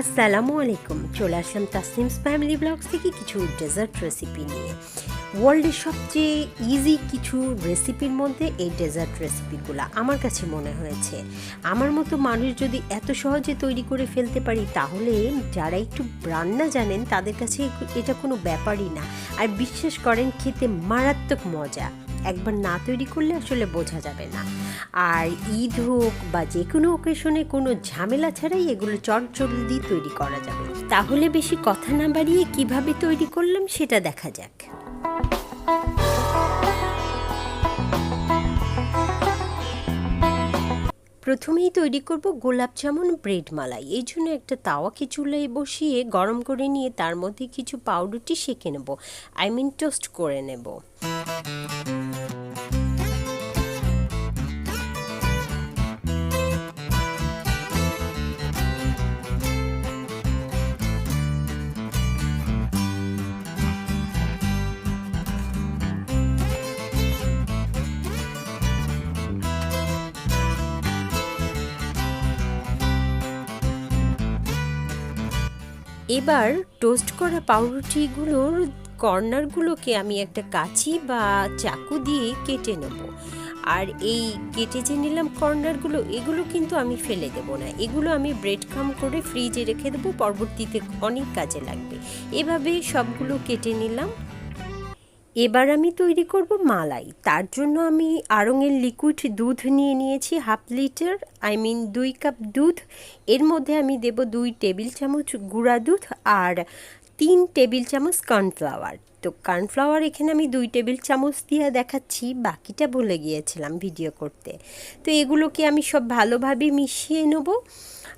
আসসালামু আলাইকুম। চলে আসলাম তাসনিমস ফ্যামিলি ব্লগস থেকে কিছু ডেজার্ট রেসিপি নিয়ে। ওয়ার্ল্ডের সবচেয়ে ইজি কিছু রেসিপির মধ্যে এই ডেজার্ট রেসিপিগুলো আমার কাছে মনে হয়েছে। আমার মতো মানুষ যদি এত সহজে তৈরি করে ফেলতে পারি, তাহলে যারা একটু রান্না জানেন, তাদের কাছে এটা কোনো ব্যাপারই না। আর বিশ্বাস করেন, খেতে মারাত্মক মজা। একবার না তৈরি করলে আসলে বোঝা যাবে না। আর ঈদ হোক বা যে কোনো ওকেশনে কোনো ঝামেলা ছাড়াই এগুলো চটজলদি তৈরি করা যাবে। তাহলে বেশি কথা না বাড়িয়ে কীভাবে তৈরি করলাম সেটা দেখা যাক। প্রথমেই তৈরি করব গোলাপ জামুন ব্রেড মালাই। এই জন্য একটা তাওয়াকে চুলায় বসিয়ে গরম করে নিয়ে তার মধ্যে কিছু পাউরুটি সেঁকে নেব। আই মিন টোস্ট করে নেব। এবার টোস্ট করা পাউরুটিগুলোর কর্নারগুলোকে আমি একটা কাঁচি বা চাকু দিয়ে কেটে নেব। আর এই কেটে যে নিলাম কর্নারগুলো, এগুলো কিন্তু আমি ফেলে দেব না। এগুলো আমি ব্রেড খাম করে ফ্রিজে রেখে দেবো, পরবর্তীতে অনেক কাজে লাগবে। এভাবে সবগুলো কেটে নিলাম। এবার আমি তৈরি করব মালাই। তার জন্য আমি আড়ঙের লিকুইড দুধ নিয়ে নিয়েছি হাফ লিটার আই মিন দুই কাপ দুধ। এর মধ্যে আমি দেব দুই টেবিল চামচ গুঁড়া দুধ আর তিন টেবিল চামচ কর্নফ্লাওয়ার। তো কর্নফ্লাওয়ার এখানে আমি দুই টেবিল চামচ দিয়ে দেখাচ্ছি, বাকিটা ভুলে গিয়েছিলাম ভিডিও করতে। তো এগুলোকে আমি সব ভালোভাবে মিশিয়ে নেব।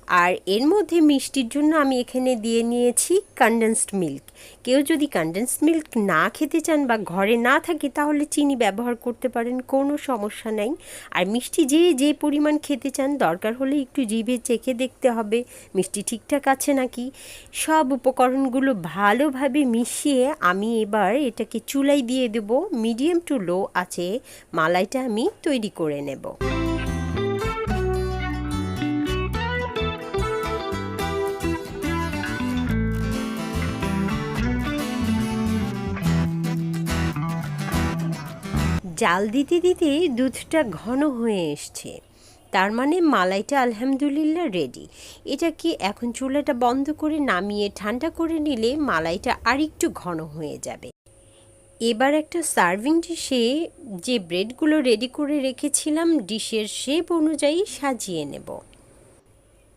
আর এর মধ্যে মিষ্টির জন্য আমি এখানে দিয়ে নিয়েছি কনডেন্সড মিল্ক কেউ যদি কনডেন্সড মিল্ক না খেতে চান বা ঘরে না থাকে, তাহলে চিনি ব্যবহার করতে পারেন, কোনো সমস্যা নাই। আর মিষ্টি যে যে পরিমাণ খেতে চান, দরকার হলে একটু জিভে চেখে দেখতে হবে, মিষ্টি ঠিকঠাক আছে নাকি? সব উপকরণগুলো ভালোভাবে মিশিয়ে আমি এবার এটাকে চুলাই দিয়ে দেব মিডিয়াম টু লো আছে, মালাইটা আমি তৈরি করে নেব। জাল দিতে দিতে দুধটা ঘন হয়ে এসছে। তার মানে মালাইটা আলহামদুলিল্লাহ রেডি এটা কি এখন চুলাটা বন্ধ করে নামিয়ে ঠান্ডা করে নিলে মালাইটা আরেকটু ঘন হয়ে যাবে? এবার একটা সার্ভিং ডিশে যে ব্রেডগুলো রেডি করে রেখেছিলাম ডিশের শেপ অনুযায়ী সাজিয়ে নেব।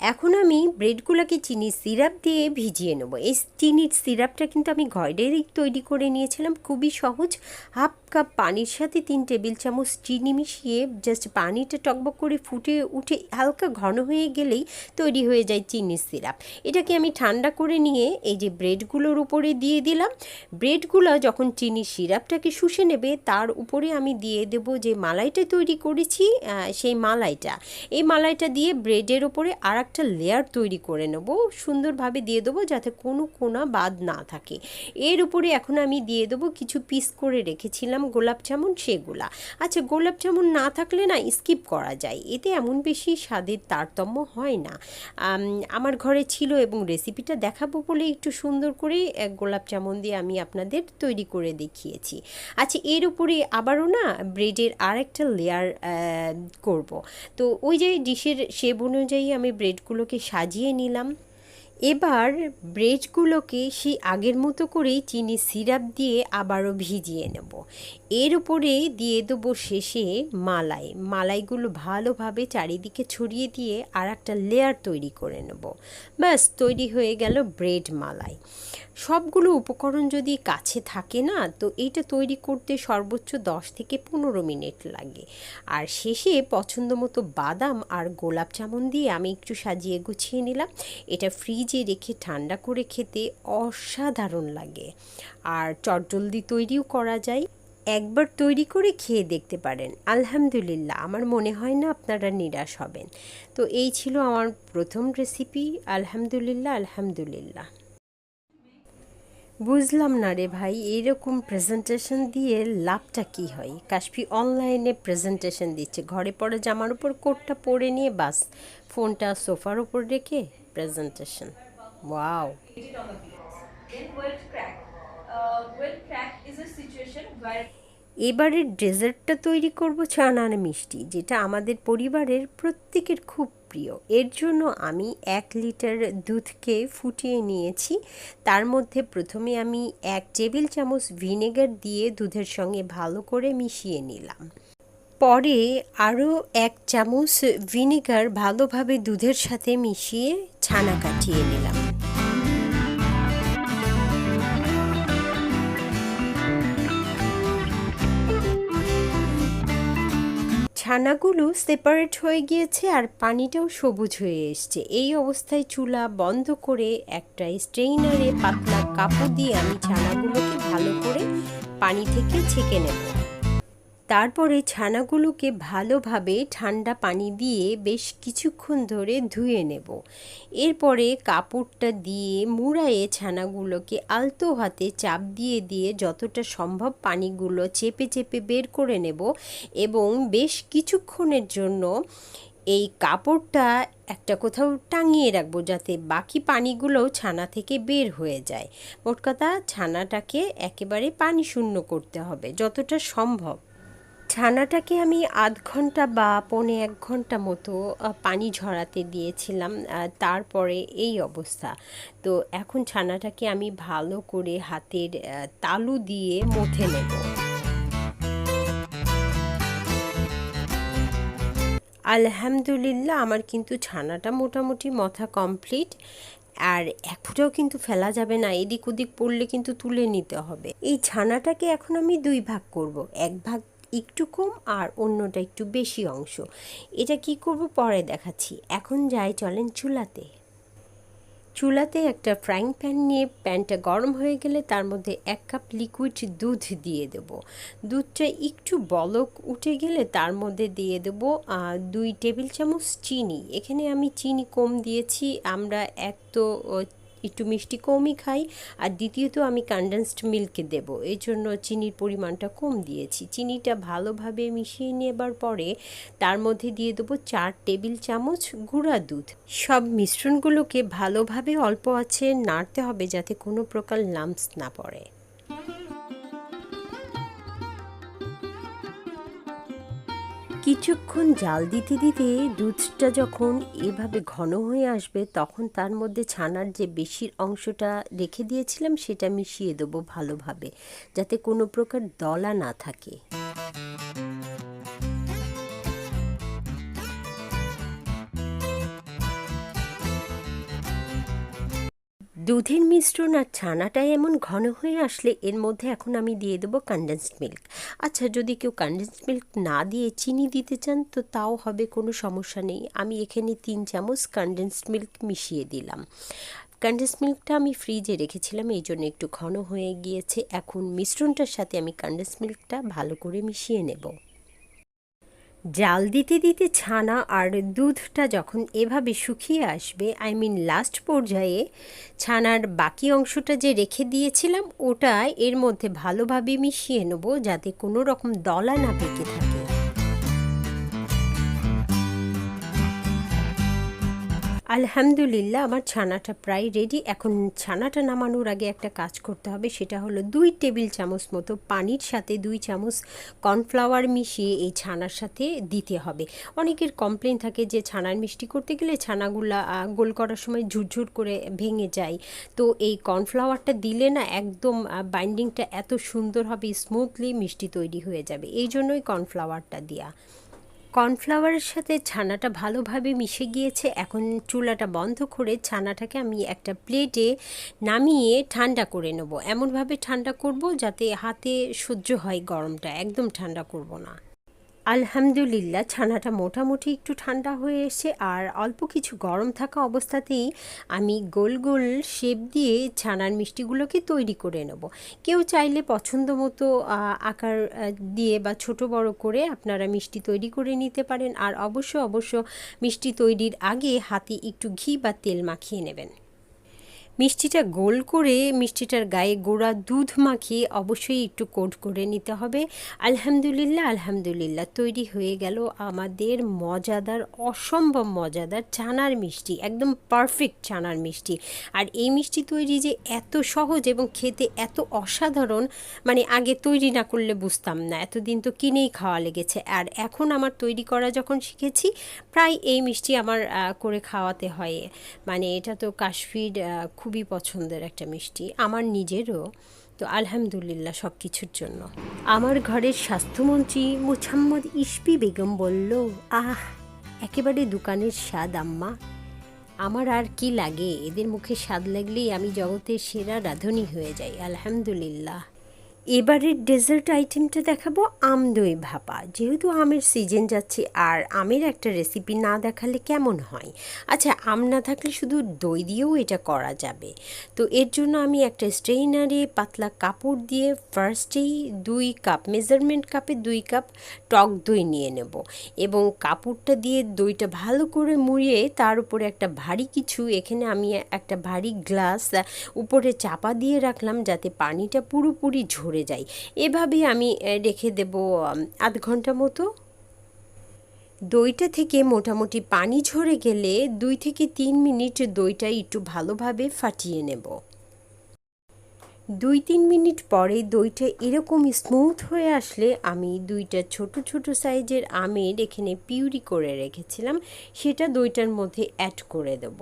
এখন আমি ব্রেডগুলোকে চিনি সিরাপ দিয়ে ভিজিয়ে নেব। এই চিনির সিরাপটা কিন্তু আমি ঘরেরই তৈরি করে নিয়েছিলাম। খুবই সহজ। হাফ কাপ পানির সাথে তিন টেবিল চামচ চিনি মিশিয়ে জাস্ট পানিটা টকবক করে ফুটে উঠে হালকা ঘন হয়ে গেলেই তৈরি হয়ে যায় চিনির সিরাপ। এটাকে আমি ঠান্ডা করে নিয়ে এই যে ব্রেডগুলোর উপরে দিয়ে দিলাম। ব্রেডগুলো যখন চিনির সিরাপটাকে শুষে নেবে, তার উপরে আমি দিয়ে দেব যে মালাইটা তৈরি করেছি সেই মালাইটা। এই মালাইটা দিয়ে ব্রেডের ওপরে আর একটা লেয়ার তৈরি করে নেব। সুন্দরভাবে দিয়ে দেবো যাতে কোনো কোনা বাদ না থাকে। এর উপরে এখন আমি দিয়ে দেবো কিছু পিস করে রেখেছিলাম গোলাপ জামুন, সেগুলা। আচ্ছা গোলাপ জামুন না থাকলে না স্কিপ করা যায়। এতে এমন বেশি স্বাদের তারতম্য হয় না। আমার ঘরে ছিল এবং রেসিপিটা দেখাবো বলে একটু সুন্দর করে গোলাপ জামুন দিয়ে আমি আপনাদের তৈরি করে দেখিয়েছি। আচ্ছা এর উপরে আবারও না ব্রেডের আর একটা লেয়ার করব। তো ওই যে ডিশের শেপ অনুযায়ী আমি ব্রেডগুলোকে সাজিয়ে নিলাম। এবার ব্রেডগুলোকে সেই আগের মতো করেই চিনি সিরাপ দিয়ে আবারও ভিজিয়ে নেব। এর উপরে দিয়ে দেবো শেষে মালাই। মালাইগুলো ভালোভাবে চারিদিকে ছড়িয়ে দিয়ে আর একটা লেয়ার তৈরি করে নেব। ব্যাস, তৈরি হয়ে গেল ব্রেড মালাই। সবগুলো উপকরণ যদি কাছে থাকে না, তো এইটা তৈরি করতে সর্বোচ্চ দশ থেকে পনেরো মিনিট লাগে। আর শেষে পছন্দ মতো বাদাম আর গোলাপ জামুন দিয়ে আমি একটু সাজিয়ে গুছিয়ে নিলাম। এটা ফ্রিজে রেখে ঠান্ডা করে খেতে অসাধারণ লাগে। আর চটজলদি তৈরিও করা যায়। একবার তৈরি করে খেয়ে দেখতে পারেন। আলহামদুলিল্লাহ, আমার মনে হয় না আপনারা নিরাশ হবেন। তো এই ছিল আমার প্রথম রেসিপি আলহামদুলিল্লাহ আলহামদুলিল্লাহ। বুঝলাম না রে ভাই, এরকম প্রেজেন্টেশন দিয়ে লাভটা কি হয়? কাশফি অনলাইনে প্রেজেন্টেশন দিচ্ছে। ঘরে পরে জামার উপর কোটটা পরে নিয়ে বাস, ফোনটা সোফার উপর রেখে presentation wow Hit it on the beans. Then weld crack. Weld crack is a situation where এবারের ডেজার্টটা তৈরি করব ছানার মিষ্টি, যেটা আমাদের পরিবারের প্রত্যেকের খুব প্রিয় এর জন্য আমি এক লিটার দুধকে ফুটিয়ে নিয়েছি তার মধ্যে প্রথমে আমি এক টেবিল চামচ ভিনেগার দিয়ে দুধের সঙ্গে ভালো করে মিশিয়ে নিলাম পরে আরও এক চামচ ভিনেগার ভালোভাবে দুধের সাথে মিশিয়ে ছানা কাটিয়ে নিলাম ছানাগুলো সেপারেট হয়ে গিয়েছে আর পানিটাও সবুজ হয়ে এসছে। এই অবস্থায় চুলা বন্ধ করে একটা স্ট্রেইনারে পাতলা কাপড় দিয়ে আমি ছানাগুলোকে ভালো করে পানি থেকে ছেঁকে নেব। তারপরে ছানাগুলোকে ভালোভাবে ঠান্ডা পানি দিয়ে বেশ কিছুক্ষণ ধরে ধুয়ে নেব। এরপরে কাপড়টা দিয়ে মুড়ায়ে ছানাগুলোকে আলতো হাতে চাপ দিয়ে দিয়ে যতটা সম্ভব পানিগুলো চেপে চেপে বের করে নেব এবং বেশ কিছুক্ষণের জন্য এই কাপড়টা একটা কোথাও টাঙিয়ে রাখব যাতে বাকি পানিগুলোও ছানা থেকে বের হয়ে যায়। মোট কথা ছানাটাকে একেবারে পানি শূন্য করতে হবে, যতটা সম্ভব। ছানাটাকে আমি আধ ঘণ্টা বা পৌনে এক ঘণ্টা মতো পানি ঝরাতে দিয়েছিলাম তারপরে এই অবস্থা। তো এখন ছানাটাকে আমি ভালো করে হাতের তালু দিয়ে মথে নেব। আলহামদুলিল্লাহ, আমার কিন্তু ছানাটা মোটামুটি মথা কমপ্লিট। আর এক ফুটাও কিন্তু ফেলা যাবে না, এদিক ওদিক পড়লে কিন্তু তুলে নিতে হবে। এই ছানাটাকে এখন আমি দুই ভাগ করব। এক ভাগ একটু কম আর অন্যটা একটু বেশি অংশ। এটা কি করব পরে দেখাচ্ছি। এখন যাই, চলেন চুলাতে। চুলাতে একটা ফ্রাইং প্যান নিয়ে প্যানটা গরম হয়ে গেলে তার মধ্যে এক কাপ লিকুইড দুধ দিয়ে দেব। দুধটা একটু বলক উঠে গেলে তার মধ্যে দিয়ে দেব দুই টেবিল চামচ চিনি। এখানে আমি চিনি কম দিয়েছি, আমরা এক তো একটু মিষ্টি কমই খাই, আর দ্বিতীয়ত আমি কনডেন্সড মিল্কে দেব। এই জন্য চিনির পরিমাণটা কম দিয়েছি। চিনিটা ভালোভাবে মিশিয়ে নেবার পরে তার মধ্যে দিয়ে দেবো চার টেবিল চামচ গুঁড়া দুধ। সব মিশ্রণগুলোকে ভালোভাবে অল্প আছে নাড়তে হবে যাতে কোনো প্রকার লাম্পস না পড়ে। কিছুক্ষণ জাল দিতে দিতে দুধটা যখন এভাবে ঘন হয়ে আসবে, তখন তার মধ্যে ছানার যে বেশির অংশটা রেখে দিয়েছিলাম, সেটা মিশিয়ে দেবো ভালোভাবে, যাতে কোনো প্রকার দলা না থাকে। দুধের মিশ্রণ আর ছানাটা এমন ঘন হয়ে আসলে এর মধ্যে এখন আমি দিয়ে দেবো কনডেন্সড মিল্ক আচ্ছা যদি কেউ কনডেন্সড মিল্ক না দিয়ে চিনি দিতে চান, তো তাও হবে কোনো সমস্যা নেই। আমি এখানে তিন চামচ কনডেন্সড মিল্ক মিশিয়ে দিলাম। কনডেন্স মিল্কটা আমি ফ্রিজে রেখেছিলাম, এই জন্য একটু ঘন হয়ে গিয়েছে। এখন মিশ্রণটার সাথে আমি কনডেন্স মিল্কটা ভালো করে মিশিয়ে নেব। জাল দিতে দিতে ছানা আর দুধটা যখন এভাবে শুকিয়ে আসবে আই মিন লাস্ট পর্যায়ে ছানার বাকি অংশটা যে রেখে দিয়েছিলাম, ওটা এর মধ্যে ভালোভাবে মিশিয়ে নেব যাতে কোনো রকম দলা না পেকে থাকে। আলহামদুলিল্লাহ, আমার ছানাটা প্রায় রেডি এখন ছানাটা নামানোর আগে একটা কাজ করতে হবে, সেটা হলো দুই টেবিল চামচ মতো পানির সাথে দুই চামচ কর্নফ্লাওয়ার মিশিয়ে এই ছানার সাথে দিতে হবে। অনেকের কমপ্লেন থাকে যে ছানার মিষ্টি করতে গেলে ছানাগুলা গোল করার সময় ঝুরঝুর করে ভেঙে যায়। তো এই কর্নফ্লাওয়ারটা দিলে না একদম বাইন্ডিংটা এত সুন্দর হবে স্মুথলি মিষ্টি তৈরি হয়ে যাবে। এই জন্যই কর্নফ্লাওয়ারটা দেওয়া কর্নফ্লাওয়ারের সাথে ছানাটা ভালোভাবে মিশে গিয়েছে। এখন চুলাটা বন্ধ করে ছানাটাকে আমি একটা প্লেটে নামিয়ে ঠান্ডা করে নেব। এমনভাবে ঠান্ডা করব যাতে হাতে সহ্য হয় গরমটা। একদম ঠান্ডা করব না। আলহামদুলিল্লাহ, ছানাটা মোটামুটি একটু ঠান্ডা হয়ে এসে আর অল্প কিছু গরম থাকা অবস্থাতেই আমি গোল গোল শেপ দিয়ে ছানার মিষ্টিগুলোকে তৈরি করে নেব। কেউ চাইলে পছন্দ মতো আকার দিয়ে বা ছোট বড় করে আপনারা মিষ্টি তৈরি করে নিতে পারেন। আর অবশ্য অবশ্য মিষ্টি তৈরির আগে হাতে একটু ঘি বা তেল মাখিয়ে নেবেন। মিষ্টিটা গোল করে মিষ্টিটার গায়ে গোড়া দুধ মাখিয়ে অবশ্যই একটু কোট করে নিতে হবে। আলহামদুলিল্লাহ আলহামদুলিল্লাহ তৈরি হয়ে গেল আমাদের মজাদার অসম্ভব মজাদার চানার মিষ্টি একদম পারফেক্ট চানার মিষ্টি। আর এই মিষ্টি তৈরি যে এত সহজ এবং খেতে এত অসাধারণ মানে আগে তৈরি না করলে বুঝতাম না এতদিন তো কিনেই খাওয়া লেগেছে। আর এখন আমার তৈরি করা যখন শিখেছি প্রায় এই মিষ্টি আমার করে খাওয়াতে হয়। মানে এটা তো কাশ্মীর আহ, খুবই পছন্দের একটা মিষ্টি, আমার নিজেরও। তো আলহামদুলিল্লাহ সব কিছুর জন্য। আমার ঘরের স্বাস্থ্যমন্ত্রী মুছাম্মদ ইসপি বেগম বলল, আহ, একেবারে দোকানের স্বাদ আম্মা। আমার আর কি লাগে? এদের মুখে স্বাদ লাগলেই আমি জগতের সেরা রাঁধুনি হয়ে যাই, আলহামদুলিল্লাহ। এবারের ডেজার্ট আইটেমটা দেখাবো আম দই ভাপা। যেহেতু আমের সিজন যাচ্ছে, আর আমের একটা রেসিপি না দেখালে কেমন হয়? আচ্ছা আম না থাকলে শুধু দই দিয়েও এটা করা যাবে। তো এর জন্য আমি একটা স্ট্রেইনারে পাতলা কাপড় দিয়ে ফার্স্টেই দুই কাপ মেজারমেন্ট কাপে দুই কাপ টক দই নিয়ে নেব। এবং কাপড়টা দিয়ে দইটা ভালো করে মুড়িয়ে তার উপরে একটা ভারী কিছু, এখানে আমি একটা ভারী গ্লাস উপরে চাপা দিয়ে রাখলাম যাতে পানিটা পুরোপুরি ঝরে যায় এভাবে আমি রেখে দেব আধ ঘণ্টা মতো। দইটা থেকে মোটামুটি পানি ঝরে গেলে দুই থেকে তিন মিনিট দইটা একটু ভালোভাবে ফাটিয়ে নেব। দুই তিন মিনিট পরে দইটা এরকম স্মুথ হয়ে আসলে আমি দুইটা ছোট ছোট সাইজের আমের এখানে পিউরি করে রেখেছিলাম। সেটা দইটার মধ্যে অ্যাড করে দেব।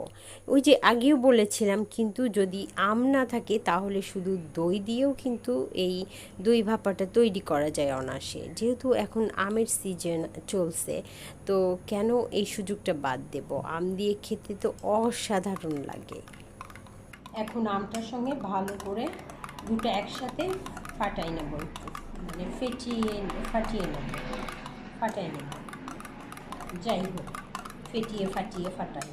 ওই যে আগেও বলেছিলাম, কিন্তু যদি আম না থাকে তাহলে শুধু দই দিয়েও কিন্তু এই দই ভাপাটা তৈরি করা যায় অনাসে যেহেতু এখন আমের সিজন চলছে, তো কেন এই সুযোগটা বাদ দেব? আম দিয়ে খেতে তো অসাধারণ লাগে। এখন আমটার সঙ্গে ভালো করে দুটো একসাথে ফাটাই নেব মানে ফেটিয়ে ফাটিয়ে নেব। ফাটাই নেব। যাই হোক, ফেটিয়ে, ফাটিয়ে, ফাটাই।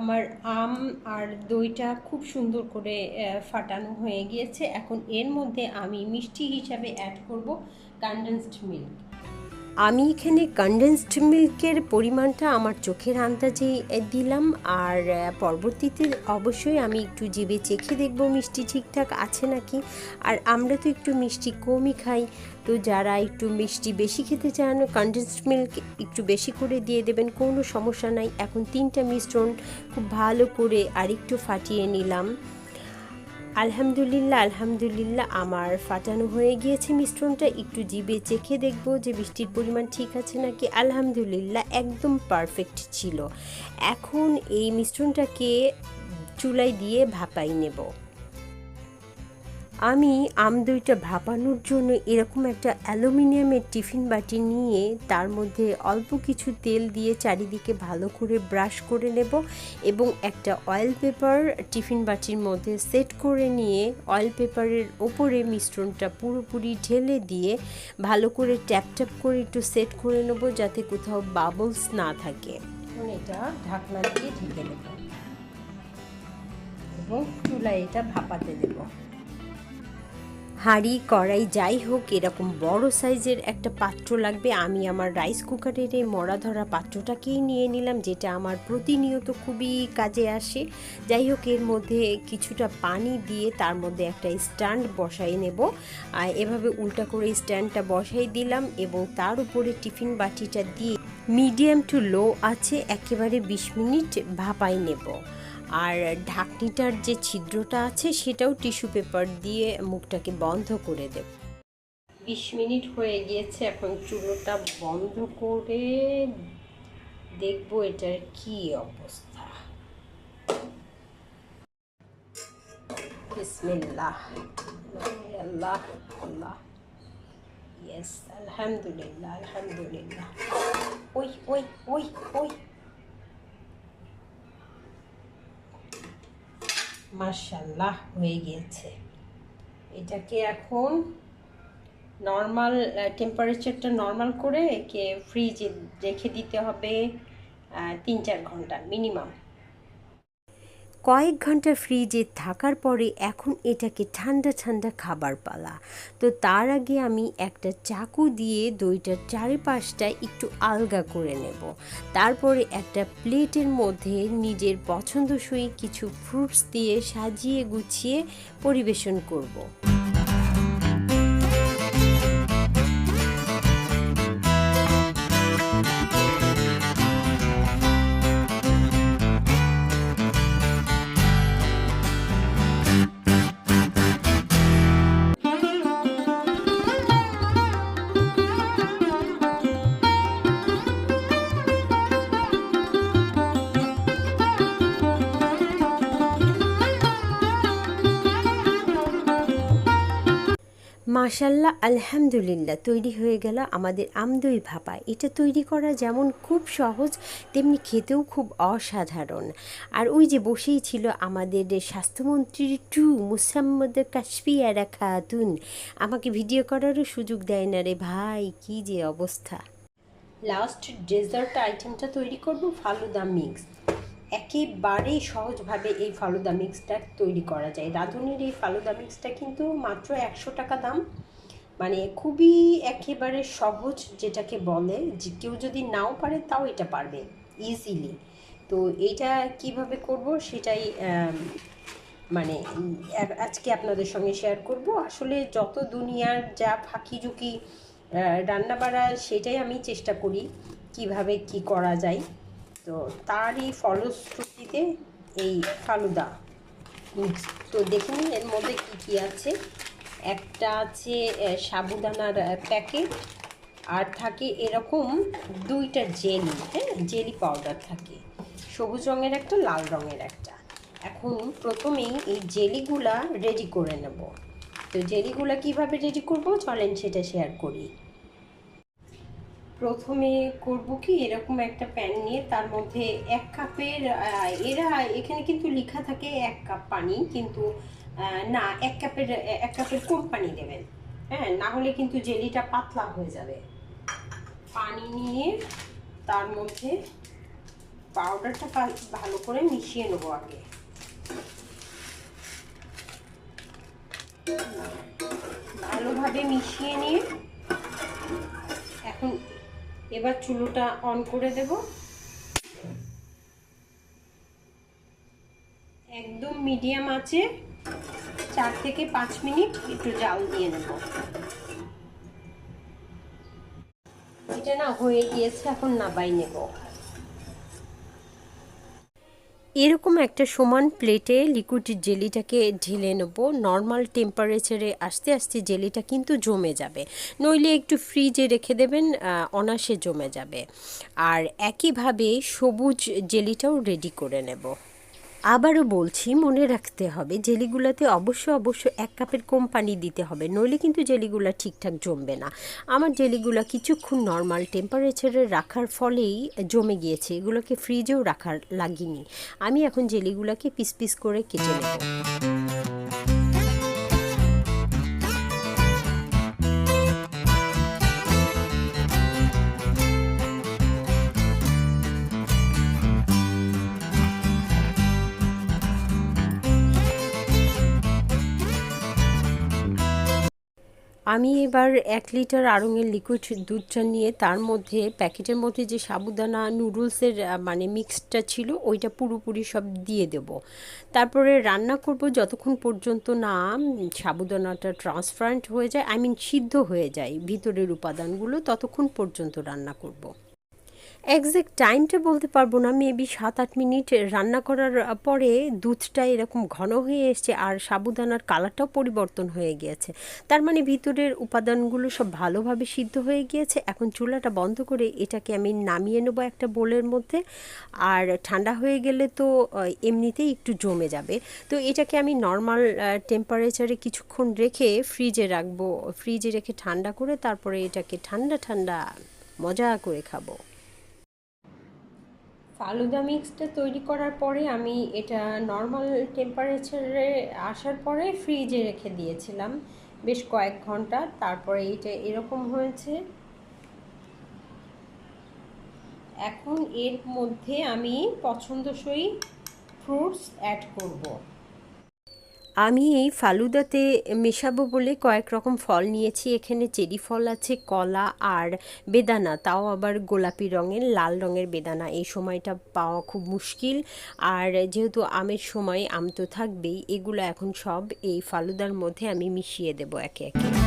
আমার আম আর দইটা খুব সুন্দর করে ফাটানো হয়ে গিয়েছে। এখন এর মধ্যে আমি মিষ্টি হিসাবে অ্যাড করব। কনডেন্সড মিল্ক আমি এখানে কনডেন্সড মিল্কের পরিমাণটা আমার চোখের আন্দাজেই দিলাম আর পরবর্তীতে অবশ্যই আমি একটু জিভে চেখে দেখব মিষ্টি ঠিকঠাক আছে নাকি। আর আমরা তো একটু মিষ্টি কমই খাই, তো যারা একটু মিষ্টি বেশি খেতে চান কনডেন্সড মিল্ক একটু বেশি করে দিয়ে দেবেন, কোনো সমস্যা নাই। এখন তিনটা মিশ্রণ খুব ভালো করে আরেকটু ফাটিয়ে নিলাম। আলহামদুলিল্লাহ আলহামদুলিল্লাহ। আমার ফাটানো হয়ে গিয়েছে মিশ্রণটা। একটু জিবে চেখে দেখব যে বৃষ্টির পরিমাণ ঠিক আছে নাকি। আলহামদুলিল্লাহ, একদম পারফেক্ট ছিল। এখন এই মিশ্রণটাকে চুলাই দিয়ে ভাপাই নেব। আমি আম দইটা ভাপানোর জন্য এরকম একটা অ্যালুমিনিয়ামের টিফিন বাটি নিয়ে তার মধ্যে অল্প কিছু তেল দিয়ে চারিদিকে ভালো করে ব্রাশ করে নেব এবং একটা অয়েল পেপার টিফিন বাটির মধ্যে সেট করে নিয়ে অয়েল পেপারের ওপরে মিশ্রণটা পুরোপুরি ঢেলে দিয়ে ভালো করে ট্যাপ ট্যাপ করে একটু সেট করে নেব যাতে কোথাও বাবলস না থাকে। এটা ঢাকনা দিয়ে ঢেকে নেব। এবং চুলায় এটা ভাপাতে দেবো। হাঁড়ি, কড়াই, যাই হোক, এরকম বড় সাইজের একটা পাত্র লাগবে। আমি আমার রাইস কুকারের এই মরা ধরা পাত্রটাকেই নিয়ে নিলাম, যেটা আমার প্রতিনিয়ত খুবই কাজে আসে। যাই হোক, এর মধ্যে কিছুটা পানি দিয়ে তার মধ্যে একটা স্ট্যান্ড বসাই নেব। আর এভাবে উল্টা করে স্ট্যান্ডটা বসাই দিলাম এবং তার উপরে টিফিন বাটিটা দিয়ে মিডিয়াম টু লো আছে, একেবারে বিশ মিনিট ভাপাই নেব। আর ঢাকনিটার যে ছিদ্রটা আছে, সেটাও টিস্যু পেপার দিয়ে মুখটাকে বন্ধ করে দেব। বিশ মিনিট হয়ে গিয়েছে, এখন চুলোটা বন্ধ করে দেখব এটার কি অবস্থা। আল্লাহ আল্লাহ। ইয়েস আলহামদুলিল্লাহ আলহামদুলিল্লাহ। ওই ওই ওই ওই। মার্শাল্লাহ হয়ে গিয়েছে। এটাকে এখন নর্মাল টেম্পারেচারটা নর্মাল করে একে ফ্রিজে রেখে দিতে হবে তিন চার ঘণ্টা মিনিমাম কয়েক ঘণ্টা ফ্রিজে থাকার পরে এখন এটাকে ঠান্ডা ঠান্ডা খাবার পালা তো তার আগে আমি একটা চাকু দিয়ে দইটার চারিপাশটা একটু আলগা করে নেব তারপরে একটা প্লেটের মধ্যে নিজের পছন্দসই কিছু ফ্রুটস দিয়ে সাজিয়ে গুছিয়ে পরিবেশন করব। মাশাল্লাহ, আলহামদুলিল্লাহ, তৈরি হয়ে গেল আমাদের আমদই ভাপা। এটা তৈরি করা যেমন খুব সহজ, তেমনি খেতেও খুব অসাধারণ। আর ওই যে বসেই ছিল আমাদের স্বাস্থ্যমন্ত্রী টু, মুসাম্মদ কাশফিয়ারা খাতুন। আমাকে ভিডিও করারও সুযোগ দেয় না রে ভাই, কি যে অবস্থা। লাস্ট ডেজার্ট আইটেমটা তৈরি করব, ফালুদা মিক্স। একেবারেই সহজভাবে এই ফালুদা মিক্সটা তৈরি করা যায়। রাঁধুনির এই ফালুদা মিক্সটা কিন্তু মাত্র একশো টাকা দাম। মানে খুবই একেবারে সহজ যেটাকে বলে যে কেউ যদি নাও পারে তাও এটা পারবে ইজিলি তো এইটা কীভাবে করব সেটাই মানে আজকে আপনাদের সঙ্গে শেয়ার করব। আসলে যত দুনিয়ার যা ফাঁকি ঝুঁকি রান্না বাড়া সেটাই আমি চেষ্টা করি কীভাবে কি করা যায়। তো তারই ফলশ্রুতিতে এই ফালুদা তো দেখুন, এর মধ্যে কী কী আছে। একটা আছে সাবুদানার প্যাকেট। আর থাকে এরকম দুইটা জেলি হ্যাঁ? জেলি পাউডার থাকে। সবুজ রঙের একটা, লাল রঙের একটা। এখন প্রথমেই এই জেলিগুলা রেডি করে নেব। তো জেলিগুলা কীভাবে রেডি করব? চলেন সেটা শেয়ার করি। প্রথমে করব কি, এরকম একটা প্যান নিয়ে তার মধ্যে এক কাপের এরা এখানে কিন্তু লেখা থাকে এক কাপ পানি, কিন্তু না, এক কাপের এক কাপের কম পানি দেবেন। হ্যাঁ না হলে কিন্তু জেলিটা পাতলা হয়ে যাবে। পানি নিয়ে তার মধ্যে পাউডারটা ভালো করে মিশিয়ে নেব আগে। ভালোভাবে মিশিয়ে নিয়ে এখন এবার চুলোটা অন করে দেব। একদম মিডিয়াম আছে। চার থেকে পাঁচ মিনিট একটু জাল দিয়ে দেব এটা না হয়ে গিয়েছে, এখন নাবাই নেব। এরকম একটা সমান প্লেটে লিকুইড জেলিটাকে ঢেলে নেব। নর্মাল টেম্পারেচারে আস্তে আস্তে জেলিটা কিন্তু জমে যাবে। নইলে একটু ফ্রিজে রেখে দেবেন অনাসে জমে যাবে। আর একইভাবে সবুজ জেলিটাও রেডি করে নেব। আবারও বলছি, মনে রাখতে হবে, জেলিগুলাতে অবশ্য অবশ্য এক কাপের কম পানি দিতে হবে, নইলে কিন্তু জেলিগুলা ঠিকঠাক জমবে না। আমার জেলিগুলা কিছুক্ষণ নর্মাল টেম্পারেচারে রাখার ফলেই জমে গিয়েছে, এগুলোকে ফ্রিজেও রাখার লাগিনি। আমি এখন জেলিগুলাকে পিস পিস করে কেটে নেব। আমি এবার এক লিটার আড়ঙের লিকুইড দুধটা নিয়ে তার মধ্যে, প্যাকেটের মধ্যে যে সাবুদানা নুডলসের মানে মিক্সটা ছিল, ওইটা পুরোপুরি সব দিয়ে দেব তারপরে রান্না করব যতক্ষণ পর্যন্ত না সাবুদানাটা ট্রান্সফারেন্ট হয়ে যায় আই মিন সিদ্ধ হয়ে যায় ভিতরের উপাদানগুলো, ততক্ষণ পর্যন্ত রান্না করব। এক্স্যাক্ট টাইমটা বলতে পারব না মেবি সাত আট মিনিট রান্না করার পরে দুধটা এরকম ঘন হয়ে এসছে আর সাবুদানার কালারটাও পরিবর্তন হয়ে গিয়েছে। তার মানে ভিতরের উপাদানগুলো সব ভালোভাবে সিদ্ধ হয়ে গিয়েছে। এখন চুলাটা বন্ধ করে এটাকে আমি নামিয়ে নেব একটা বোলের মধ্যে। আর ঠান্ডা হয়ে গেলে তো এমনিতেই একটু জমে যাবে। তো এটাকে আমি নর্মাল টেম্পারেচারে কিছুক্ষণ রেখে ফ্রিজে রাখব। ফ্রিজে রেখে ঠান্ডা করে তারপরে এটাকে ঠান্ডা ঠান্ডা মজা করে খাব। ফালুদা মিক্সটা তৈরি করার পরে আমি এটা নর্মাল টেম্পারেচারে আসার পরে ফ্রিজে রেখে দিয়েছিলাম বেশ কয়েক ঘণ্টা। তারপরে এটা এরকম হয়েছে। এখন এর মধ্যে আমি পছন্দসই ফ্রুটস অ্যাড করব। আমি এই ফালুদাতে মেশাবো বলে কয়েক রকম ফল নিয়েছি। এখানে চেরি ফল আছে, কলা আর বেদানা। তাও আবার গোলাপি রঙের, লাল রঙের বেদানা। এই সময়টা পাওয়া খুব মুশকিল। আর যেহেতু আমের সময় আম তো থাকবেই, এগুলো এখন সব এই ফালুদার মধ্যে আমি মিশিয়ে দেব একে একে।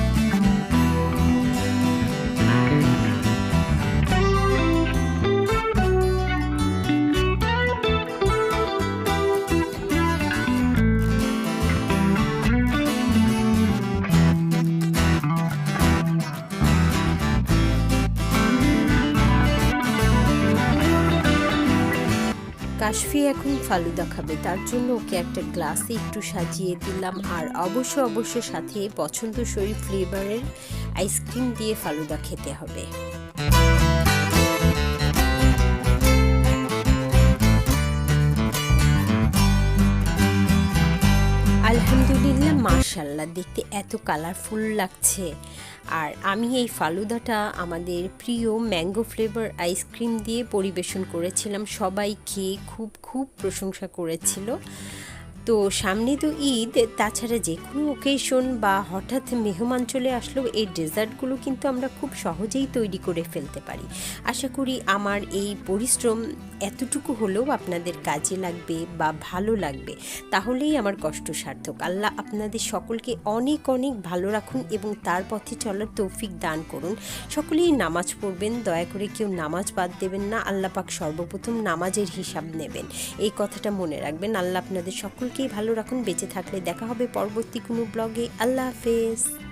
কাশফি এখন ফালুদা খাবে। তার জন্য ওকে একটা গ্লাসে একটু সাজিয়ে দিলাম। আর অবশ্য অবশ্য সাথে পছন্দসই ফ্লেভারের আইসক্রিম দিয়ে ফালুদা খেতে হবে। আলহামদুলিল্লাহ মার্শাল্লাহ দেখতে এত কালারফুল লাগছে। আর আমি এই ফালুদাটা আমাদের প্রিয় ম্যাঙ্গো ফ্লেভার আইসক্রিম দিয়ে পরিবেশন করেছিলাম। সবাই খেয়ে খুব খুব প্রশংসা করেছিল। তো সামনে তো ঈদ, তাছাড়া যে কোনো ওকেশন বা হঠাৎ মেহমান চলে আসলেও এই ডেজার্টগুলো কিন্তু আমরা খুব সহজেই তৈরি করে ফেলতে পারি। আশা করি আমার এই পরিশ্রম এতটুকু হলেও আপনাদের কাজে লাগবে বা ভালো লাগবে। তাহলেই আমার কষ্ট সার্থক। আল্লাহ আপনাদের সকলকে অনেক অনেক ভালো রাখুন এবং তার পথে চলার তৌফিক দান করুন। সকলেই নামাজ পড়বেন, দয়া করে কেউ নামাজ বাদ দেবেন না। আল্লাহ পাক সর্বপ্রথম নামাজের হিসাব নেবেন। এই কথাটা মনে রাখবেন। আল্লাহ আপনাদের সকলকেই ভালো রাখুন বেঁচে থাকলে দেখা হবে পরবর্তী কোনো ব্লগে। আল্লাহ হাফেজ।